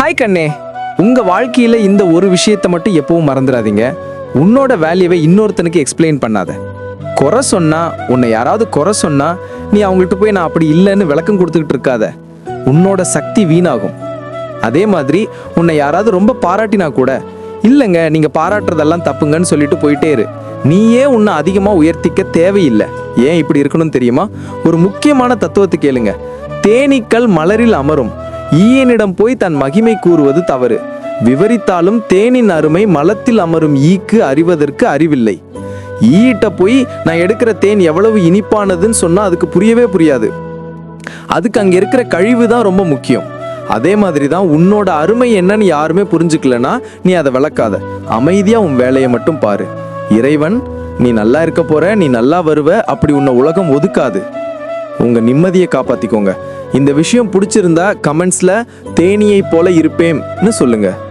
Hi கண்ணே. உங்கள் வாழ்க்கையில் இந்த ஒரு விஷயத்தை மட்டும் எப்பவும் மறந்துடாதீங்க. உன்னோட வேல்யூவை இன்னொருத்தனுக்கு எக்ஸ்பிளைன் பண்ணாத. குறை சொன்னால் உன்னை யாராவது குறை சொன்னால் நீ அவங்கள்ட்ட போய் நான் அப்படி இல்லைன்னு விளக்கம் கொடுத்துக்கிட்டு இருக்காத. உன்னோட சக்தி வீணாகும். அதே மாதிரி உன்னை யாராவது ரொம்ப பாராட்டினா கூட இல்லைங்க நீங்கள் பாராட்டுறதெல்லாம் தப்புங்கன்னு சொல்லிட்டு போயிட்டே இரு. நீயே உன்னை அதிகமாக உயர்த்திக்க தேவையில்லை. ஏன் இப்படி இருக்கணும்னு தெரியுமா? ஒரு முக்கியமான தத்துவத்தை கேளுங்க. தேனீக்கள் மலரில் அமரும். ஈயனிடம் போய் தன் மகிமை கூறுவது தவறு. விவரித்தாலும் தேனின் அருமை மலத்தில் அமரும் ஈக்கு அறிவதற்கு அறிவில்லை. ஈயிட்ட போய் நான் எடுக்கிற தேன் எவ்வளவு இனிப்பானதுன்னு சொன்னால் அதுக்கு புரியவே புரியாது. அதுக்கு அங்கே இருக்கிற கழிவு தான் ரொம்ப முக்கியம். அதே மாதிரி தான் உன்னோட அருமை என்னன்னு யாருமே புரிஞ்சுக்கலனா நீ அதை விளக்காத. அமைதியாக உன் வேலையை மட்டும் பாரு. இறைவன் நீ நல்லா இருக்க போற நீ நல்லா வருவ அப்படி உன்னை உலகம் ஒதுக்காது. உங்கள் நிம்மதியை காப்பாற்றிக்கோங்க இந்த விஷயம் பிடிச்சிருந்தா கமெண்ட்ஸ்ல தேனியை போல இருப்பேன்னு சொல்லுங்க.